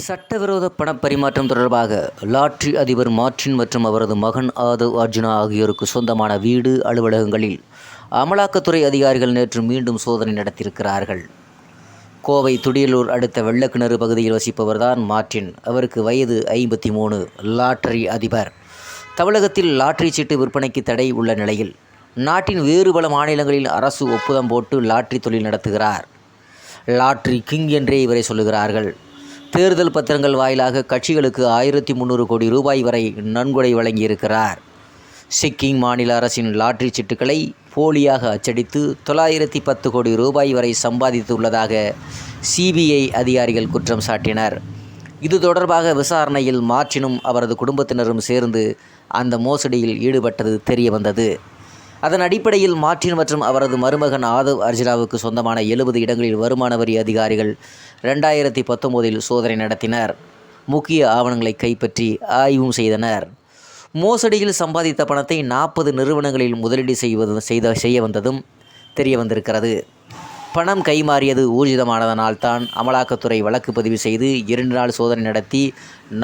சட்டவிரோத பணப்பரிமாற்றம் தொடர்பாக லாட்ரி அதிபர் மார்டின் மற்றும் அவரது மகன் ஆதவ் அர்ஜுனா ஆகியோருக்கு சொந்தமான வீடு அலுவலகங்களில் அமலாக்கத்துறை அதிகாரிகள் நேற்று மீண்டும் சோதனை நடத்தியிருக்கிறார்கள். கோவை துடியலூர் அடுத்த வெள்ளக்கிணறு பகுதியில் வசிப்பவர்தான் மார்டின். அவருக்கு வயது ஐம்பத்தி மூணு லாட்டரி அதிபர். தமிழகத்தில் லாட்டரி சீட்டு விற்பனைக்கு தடை உள்ள நிலையில் நாட்டின் வேறு பல மாநிலங்களில் அரசு ஒப்புதம் போட்டு லாட்டரி தொழில் நடத்துகிறார். லாட்ரி கிங் என்றே இவரை சொல்லுகிறார்கள். தேர்தல் பத்திரங்கள் வாயிலாக கட்சிகளுக்கு ஆயிரத்தி முந்நூறு கோடி ரூபாய் வரை நன்கொடை வழங்கியிருக்கிறார். சிக்கிம் மாநில அரசின் லாட்டரி சீட்டுகளை போலியாக அச்சடித்து தொள்ளாயிரத்தி பத்து கோடி ரூபாய் வரை சம்பாதித்துள்ளதாக சிபிஐ அதிகாரிகள் குற்றம் சாட்டினர். இது தொடர்பாக விசாரணையில் மார்ச்சினும் அவரது குடும்பத்தினரும் சேர்ந்து அந்த மோசடியில் ஈடுபட்டது தெரியவந்தது. அதன் அடிப்படையில் மார்டின் மற்றும் அவரது மருமகன் ஆதவ் அர்ஜிராவுக்கு சொந்தமான எழுபது இடங்களில் வருமான வரி அதிகாரிகள் ரெண்டாயிரத்தி பத்தொம்போதில் சோதனை நடத்தினர். முக்கிய ஆவணங்களை கைப்பற்றி ஆய்வும் செய்தனர். மோசடியில் சம்பாதித்த பணத்தை நாற்பது நிறுவனங்களில் முதலீடு செய்வது செய்த செய்ய வந்ததும் தெரிய வந்திருக்கிறது. பணம் கைமாறியது ஊர்ஜிதமானதனால் தான் அமலாக்கத்துறை வழக்கு பதிவு செய்து இரண்டு நாள் சோதனை நடத்தி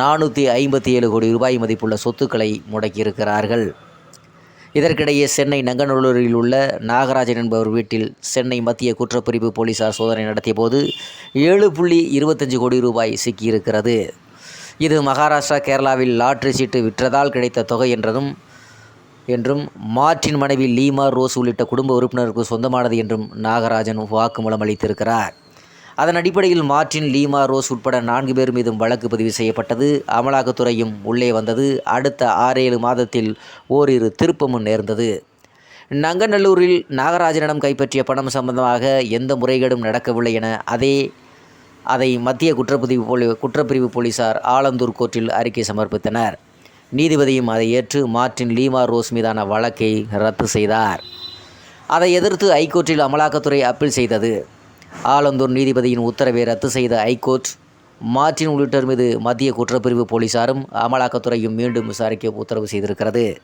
நானூற்றி ஐம்பத்தி ஏழு கோடி ரூபாய் மதிப்புள்ள சொத்துக்களை முடக்கியிருக்கிறார்கள். இதற்கிடையே சென்னை நங்கநல்லூரில் உள்ள நாகராஜன் என்பவர் வீட்டில் சென்னை மத்திய குற்றப்பிரிவு போலீசார் சோதனை நடத்திய போது ஏழு புள்ளி இருபத்தஞ்சு கோடி ரூபாய் சிக்கியிருக்கிறது. இது மகாராஷ்டிரா கேரளாவில் லாட்ரி சீட்டு விற்றதால் கிடைத்த தொகை என்றதும் என்றும் மார்டின் மனைவி லீமா ரோஸ் உள்ளிட்ட குடும்ப உறுப்பினருக்கு சொந்தமானது என்றும் நாகராஜன் வாக்குமூலம் அளித்திருக்கிறார். அதன் அடிப்படையில் மார்டின் லீமா ரோஸ் உட்பட நான்கு பேர் மீதும் வழக்கு பதிவு செய்யப்பட்டது. அமலாக்கத்துறையும் உள்ளே வந்தது. அடுத்த ஆறேழு மாதத்தில் ஓரிரு திருப்பமும் நேர்ந்தது. நங்கநல்லூரில் நாகராஜனிடம் கைப்பற்றிய பணம் சம்பந்தமாக எந்த முறைகேடும் நடக்கவில்லை என அதே அதை மத்திய குற்றப்பிரிவு போலி குற்றப்பிரிவு போலீசார் ஆலந்தூர் கோர்ட்டில் அறிக்கை சமர்ப்பித்தனர். நீதிபதியும் அதை ஏற்று மார்டின் லீமா ரோஸ் மீதான வழக்கை ரத்து செய்தார். அதை எதிர்த்து ஐகோர்ட்டில் அமலாக்கத்துறை அப்பீல் செய்தது. ஆலந்தூர் நீதிபதியின் உத்தரவை ரத்து செய்த ஐகோர்ட் மார்டின் உள்ளிட்டோர் மீது மத்திய குற்றப்பிரிவு போலீசாரும் அமலாக்கத்துறையும் மீண்டும் விசாரிக்க உத்தரவு செய்திருக்கிறது.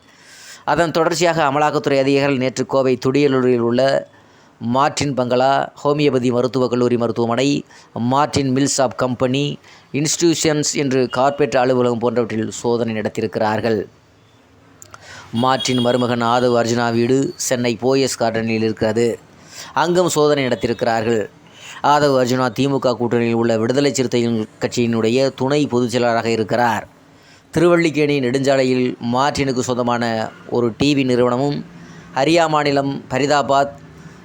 அதன் தொடர்ச்சியாக அமலாக்கத்துறை அதிகாரிகள் நேற்று கோவை துடியலூரில் உள்ள மார்டின் பங்களா ஹோமியோபதி மருத்துவக் கல்லூரி மருத்துவமனை Martin mills of company institutions என்று கார்ப்பரேட் அலுவலகம் போன்றவற்றில் சோதனை நடத்தியிருக்கிறார்கள். மார்டின் மருமகன் ஆதவ் அர்ஜுனா வீடு சென்னை போயஸ் கார்டனில் இருக்கிறது. அங்கும் சோதனை நடத்தியிருக்கிறார்கள். ஆதவ் அர்ஜுனா திமுக கூட்டணியில் உள்ள விடுதலை சிறுத்தைகள் கட்சியினுடைய துணை பொதுச் செயலாளராக இருக்கிறார். திருவள்ளிக்கேணி நெடுஞ்சாலையில் மார்டினுக்கு சொந்தமான ஒரு டிவி நிறுவனமும் ஹரியா மாநிலம் ஃபரிதாபாத்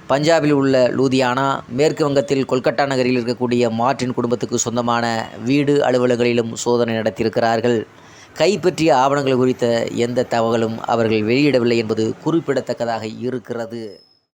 பஞ்சாபில் உள்ள லூதியானா மேற்கு வங்கத்தில் கொல்கட்டா நகரில் இருக்கக்கூடிய மார்டின் குடும்பத்துக்கு சொந்தமான வீடு அலுவலகங்களிலும் சோதனை நடத்தியிருக்கிறார்கள். கைப்பற்றிய ஆவணங்கள் குறித்த எந்த தகவலும் அவர்கள் வெளியிடவில்லை என்பது குறிப்பிடத்தக்கதாக இருக்கிறது.